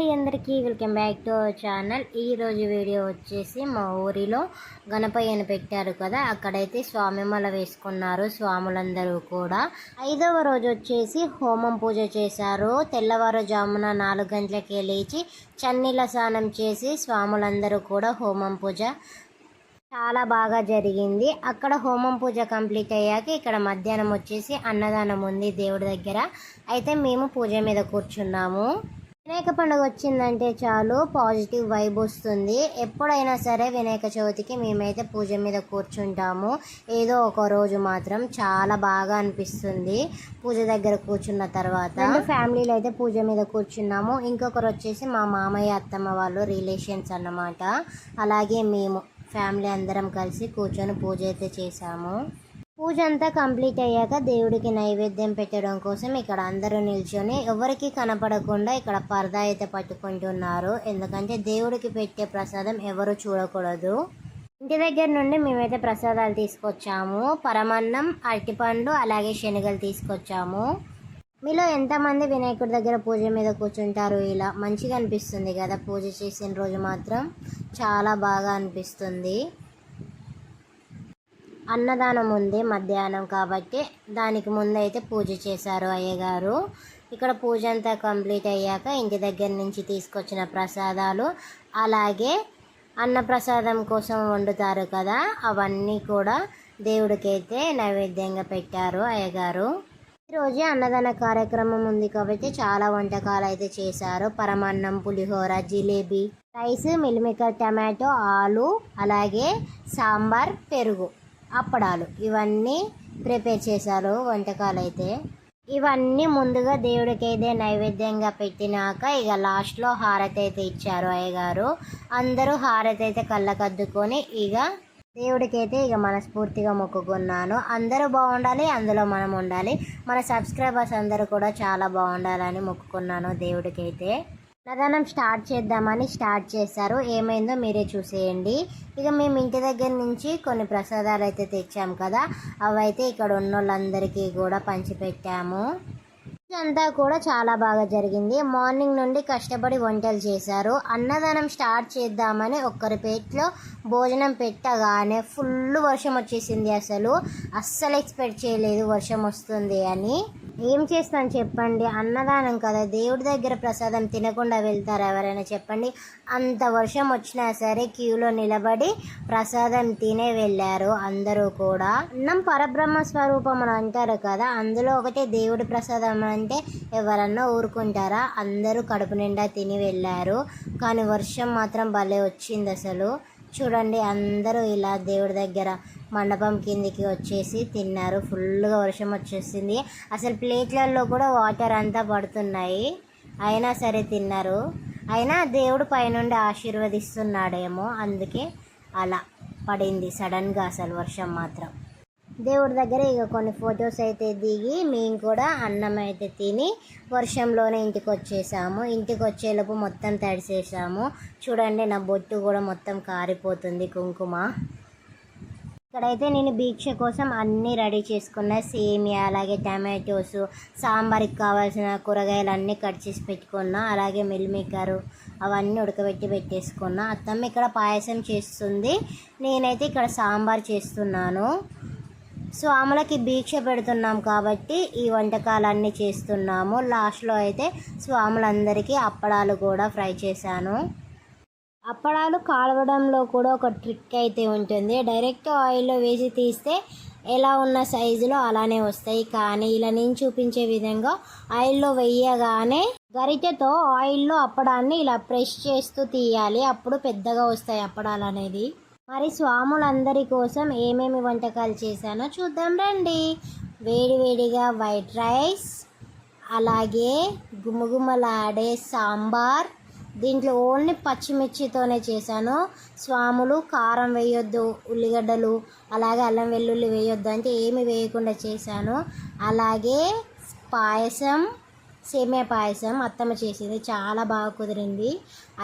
అండి అందరికీ welcome back to our channel. ఈరోజు వీడియో వచ్చేసి మా ఊరిలో గణపయ్యను పెట్టారు కదా అక్కడైతే స్వామిమల వేసుకున్నారు స్వాములందరూ కూడా. ఐదవ రోజు వచ్చేసి హోమం పూజ చేశారు. తెల్లవారుజామున నాలుగు గంటలకే లేచి చన్నీల స్నానం చేసి స్వాములందరూ కూడా హోమం పూజ చాలా బాగా జరిగింది. అక్కడ హోమం పూజ కంప్లీట్ అయ్యాక ఇక్కడ మధ్యాహ్నం వచ్చేసి అన్నదానం ఉంది దేవుడి దగ్గర. అయితే మేము పూజ మీద కూర్చున్నాము. వినాయక పండుగ వచ్చిందంటే చాలు పాజిటివ్ వైబ్ వస్తుంది. ఎప్పుడైనా సరే వినాయక చవితికి మేమైతే పూజ మీద కూర్చుంటాము. ఏదో ఒక రోజు మాత్రం చాలా బాగా అనిపిస్తుంది పూజ దగ్గర కూర్చున్న తర్వాత. రెండు ఫ్యామిలీలు అయితే పూజ మీద కూర్చున్నాము. ఇంకొకరు వచ్చేసి మా మామయ్య అత్తమ్మ వాళ్ళు రిలేషన్స్ అన్నమాట. అలాగే మేము ఫ్యామిలీ అందరం కలిసి కూర్చొని పూజ అయితే చేశాము. పూజ అంతా కంప్లీట్ అయ్యాక దేవుడికి నైవేద్యం పెట్టడం కోసం ఇక్కడ అందరూ నిల్చొని ఎవరికి కనపడకుండా ఇక్కడ పరదా అయితే పట్టుకుంటున్నారు. ఎందుకంటే దేవుడికి పెట్టే ప్రసాదం ఎవరు చూడకూడదు. ఇంటి దగ్గర నుండి మేమైతే ప్రసాదాలు తీసుకొచ్చాము. పరమన్నం అరటిపండు అలాగే శనగలు తీసుకొచ్చాము. మీలో ఎంతమంది వినాయకుడి దగ్గర పూజ మీద కూర్చుంటారు? ఇలా మంచిగా అనిపిస్తుంది కదా పూజ చేసిన రోజు మాత్రం. చాలా బాగా అనిపిస్తుంది. అన్నదానం ఉంది మధ్యాహ్నం కాబట్టి దానికి ముందైతే పూజ చేశారు అయ్యగారు. ఇక్కడ పూజ అంతా కంప్లీట్ అయ్యాక ఇంటి దగ్గర నుంచి తీసుకొచ్చిన ప్రసాదాలు అలాగే అన్నప్రసాదం కోసం వండుతారు కదా అవన్నీ కూడా దేవుడికైతే నైవేద్యంగా పెట్టారు అయ్యగారు. ఈరోజు అన్నదాన కార్యక్రమం ఉంది కాబట్టి చాలా వంటకాలు అయితే చేశారు. పరమాన్నం pulihora jalebi rice meal maker tomato ఆలు అలాగే సాంబార్ పెరుగు. అప్పడాలు. ఇవన్నీ ప్రిపేర్ చేశారు వంటకాలు అయితే ఇవన్నీ ముందుగా దేవుడికి అయితే నైవేద్యంగా పెట్టినాక ఇక లాస్ట్లో హారతి అయితే ఇచ్చారు అయ్యగారు. అందరూ హారతి అయితే కళ్ళకద్దుకొని ఇక దేవుడికైతే ఇక మనస్ఫూర్తిగా మొక్కుకున్నాను. అందరూ బాగుండాలి అందులో మనం ఉండాలి. మన సబ్స్క్రైబర్స్ అందరూ కూడా చాలా బాగుండాలని మొక్కుకున్నాను దేవుడికైతే. అన్నదానం స్టార్ట్ చేద్దామని స్టార్ట్ చేశారు. ఏమైందో మీరే చూసేయండి. ఇక మేము ఇంటి దగ్గర నుంచి కొన్ని ప్రసాదాలు అయితే తెచ్చాము కదా అవైతే ఇక్కడ ఉన్న వాళ్ళందరికీ కూడా పంచిపెట్టాము. అంతా కూడా చాలా బాగా జరిగింది. మార్నింగ్ నుండి కష్టపడి వంటలు చేశారు. అన్నదానం స్టార్ట్ చేద్దామని ఒక్కరి పేట్లో భోజనం పెట్టగానే ఫుల్ వర్షం వచ్చేసింది అసలు. అస్సలు ఎక్స్పెక్ట్ చేయలేదు వర్షం వస్తుంది అని. ఏం చేస్తాను చెప్పండి? అన్నదానం కదా. దేవుడి దగ్గర ప్రసాదం తినకుండా వెళ్తారు ఎవరైనా చెప్పండి? అంత వర్షం వచ్చినా సరే క్యూలో నిలబడి ప్రసాదం తినే వెళ్ళారు అందరూ కూడా. అన్నం పరబ్రహ్మ స్వరూపం అని అంటారు కదా. అందులో ఒకటే దేవుడి ప్రసాదం అంటే ఎవరన్నా ఊరుకుంటారా? అందరూ కడుపు నిండా తిని వెళ్ళారు. కానీ వర్షం మాత్రం భలే వచ్చింది అసలు. చూడండి అందరూ ఇలా దేవుడి దగ్గర మండపం కిందికి వచ్చేసి తిన్నారు. ఫుల్గా వర్షం వచ్చేసింది. అసలు ప్లేట్లలో కూడా వాటర్ అంతా పడుతున్నాయి. అయినా సరే తిన్నారు. అయినా దేవుడు పైనుండి ఆశీర్వదిస్తున్నాడేమో. అందుకే అలా పడింది. సడన్గా అసలు వర్షం మాత్రం. దేవుడి దగ్గర ఇక కొన్ని ఫొటోస్ అయితే దిగి మేము కూడా అన్నం అయితే తిని వర్షంలోనే ఇంటికి వచ్చేసాము. ఇంటికి వచ్చేలోపు మొత్తం తడిసేసాము. చూడండి నా బొట్టు కూడా మొత్తం కారిపోతుంది కుంకుమ. ఇక్కడైతే నేను భీక్ష కోసం అన్నీ రెడీ చేసుకున్న సేమియా అలాగే టమాటోస్ సాంబార్కి కావాల్సిన కూరగాయలు అన్నీ కట్ చేసి పెట్టుకున్నా అలాగే మిల్మేకరు అవన్నీ ఉడకబెట్టి పెట్టేసుకున్నా. అత్తమ్మ ఇక్కడ పాయసం చేస్తుంది. నేనైతే ఇక్కడ సాంబార్ చేస్తున్నాను. స్వాములకి భీక్ష పెడుతున్నాం కాబట్టి ఈ వంటకాలన్నీ చేస్తున్నాము. లాస్ట్లో అయితే స్వాములందరికీ అప్పడాలు కూడా ఫ్రై చేశాను. అప్పడాలు కాలవడంలో కూడా ఒక ట్రిక్ అయితే ఉంటుంది. డైరెక్ట్ ఆయిల్లో వేసి తీస్తే ఎలా ఉన్న సైజులో అలానే వస్తాయి. కానీ ఇలా నేను చూపించే విధంగా ఆయిల్లో వేయగానే గరిటెతో ఆయిల్లో అప్పడాన్ని ఇలా ప్రెస్ చేస్తూ తీయాలి. అప్పుడు పెద్దగా వస్తాయి అప్పడాలు అనేది మరి స్వాములందరి కోసం ఏమేమి వంటకాలు చేశానో చూద్దాం రండి. వేడివేడిగా వైట్ రైస్ అలాగే గుమగుమలాడే సాంబార్ దీంట్లో ఓన్లీ పచ్చిమిర్చితోనే చేశాను. స్వాములు కారం వేయొద్దు ఉల్లిగడ్డలు అలాగే అల్లం వెల్లుల్లి వేయొద్దు అంటే ఏమి వేయకుండా చేశాను. అలాగే పాయసం సేమియా పాయసం అత్తమ్మ చేసింది చాలా బాగా కుదిరింది.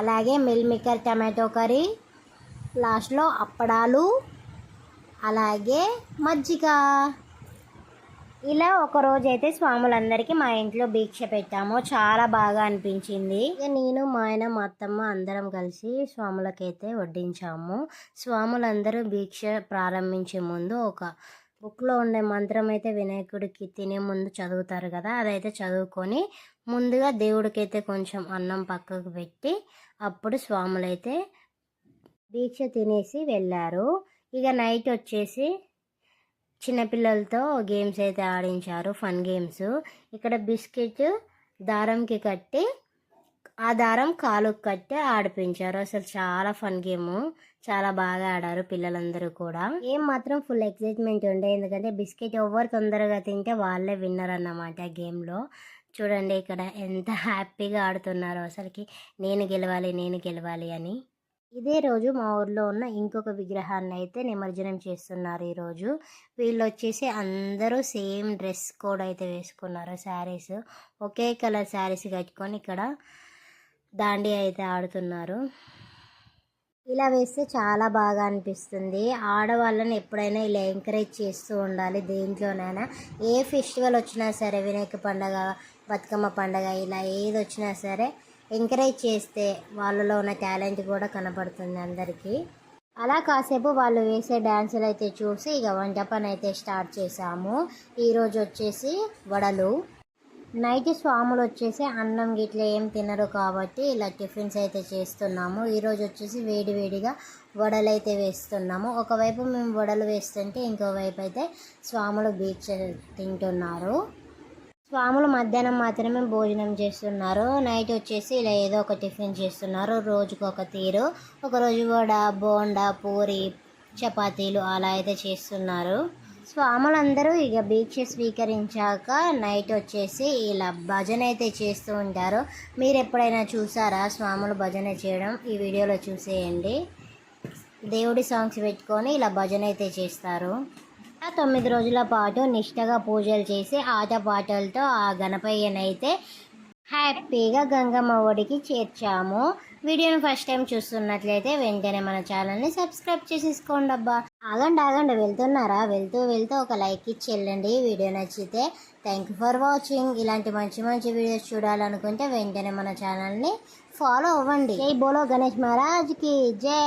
అలాగే మిల్మికర్ టమాటో కర్రీ లాస్ట్లో అప్పడాలు అలాగే మజ్జిగ. ఇలా ఒక రోజు అయితే స్వాములందరికీ మా ఇంట్లో భిక్ష పెట్టాము. చాలా బాగా అనిపించింది. నేను మా ఆయన మా అత్తమ్మ అందరం కలిసి స్వాములకైతే వడ్డించాము. స్వాములందరూ భిక్ష ప్రారంభించే ముందు ఒక బుక్లో ఉండే మంత్రం అయితే వినాయకుడికి తినే ముందు చదువుతారు కదా అదైతే చదువుకొని ముందుగా దేవుడికైతే కొంచెం అన్నం పక్కకు పెట్టి అప్పుడు స్వాములైతే దీక్ష తినేసి వెళ్ళారు. ఇక నైట్ వచ్చేసి చిన్నపిల్లలతో గేమ్స్ అయితే ఆడించారు ఫన్ గేమ్స్. ఇక్కడ బిస్కెట్ దారంకి కట్టి ఆ దారం కాలుకు కట్టి ఆడిపించారు. అసలు చాలా ఫన్ గేమ్. చాలా బాగా ఆడారు పిల్లలందరూ కూడా. ఏం మాత్రం ఫుల్ ఎక్సైట్మెంట్ ఉండే. ఎందుకంటే బిస్కెట్ ఎవరు తొందరగా తింటే వాళ్ళే విన్నర్ అన్నమాట గేమ్లో. చూడండి ఇక్కడ ఎంత హ్యాపీగా ఆడుతున్నారో అసలుకి. నేను గెలవాలి నేను గెలవాలి అని. ఇదే రోజు మా ఊర్లో ఉన్న ఇంకొక విగ్రహాన్ని అయితే నిమజ్జనం చేస్తున్నారు ఈరోజు. వీళ్ళు వచ్చేసి అందరూ సేమ్ డ్రెస్ కోడ్ అయితే వేసుకున్నారు శారీస్. ఒకే కలర్ శారీస్ కట్టుకొని ఇక్కడ దాండి అయితే ఆడుతున్నారు. ఇలా వేస్తే చాలా బాగా అనిపిస్తుంది. ఆడవాళ్ళని ఎప్పుడైనా ఇలా ఎంకరేజ్ చేస్తూ ఉండాలి దేంట్లోనైనా. ఏ ఫెస్టివల్ వచ్చినా సరే వినాయక పండగ బతుకమ్మ పండగ ఇలా ఏది వచ్చినా సరే ఎంకరేజ్ చేస్తే వాళ్ళలో ఉన్న టాలెంట్ కూడా కనపడుతుంది అందరికీ. అలా కాసేపు వాళ్ళు వేసే డ్యాన్సులు అయితే చూసి ఇక వంట పని అయితే స్టార్ట్ చేసాము ఈరోజు వచ్చేసి వడలు. నైట్ స్వాములు వచ్చేసి అన్నం గిట్ల ఏం తినరు కాబట్టి ఇలా టిఫిన్స్ అయితే చేస్తున్నాము. ఈరోజు వచ్చేసి వేడివేడిగా వడలు అయితే వేస్తున్నాము. ఒకవైపు మేము వడలు వేస్తుంటే ఇంకోవైపు అయితే స్వాములు బీచ్ తింటున్నారు. స్వాములు మధ్యాహ్నం మాత్రమే భోజనం చేస్తున్నారు. నైట్ వచ్చేసి ఇలా ఏదో ఒక టిఫిన్ చేస్తున్నారు. రోజుకు ఒక తీరు. ఒకరోజు వడ బోండా పూరి చపాతీలు అలా అయితే చేస్తున్నారు. స్వాములందరూ ఇక భీక్ష స్వీకరించాక నైట్ వచ్చేసి ఇలా భజన అయితే చేస్తూ ఉంటారు. మీరు ఎప్పుడైనా చూసారా స్వాములు భజన చేయడం? ఈ వీడియోలో చూసేయండి. దేవుడి సాంగ్స్ పెట్టుకొని ఇలా భజన అయితే చేస్తారు. ఆ తొమ్మిది రోజుల పాటు నిష్టగా పూజలు చేసి ఆటపాటలతో ఆ గణపయ్యనైతే హ్యాపీగా గంగమ్మ ఒడికి చేర్చాము. వీడియోని ఫస్ట్ టైం చూస్తున్నట్లయితే వెంటనే మన ఛానల్ని సబ్స్క్రైబ్ చేసేసుకోండి అబ్బా. ఆగండి ఆగండి వెళ్తున్నారా? వెళ్తూ వెళ్తూ ఒక లైక్ ఇచ్చి వెళ్ళండి. వీడియో నచ్చితే థ్యాంక్ యూ ఫర్ వాచింగ్. ఇలాంటి మంచి మంచి వీడియోస్ చూడాలనుకుంటే వెంటనే మన ఛానల్ని ఫాలో అవ్వండి. జై బోలో గణేష్ మహారాజ్కి. జై.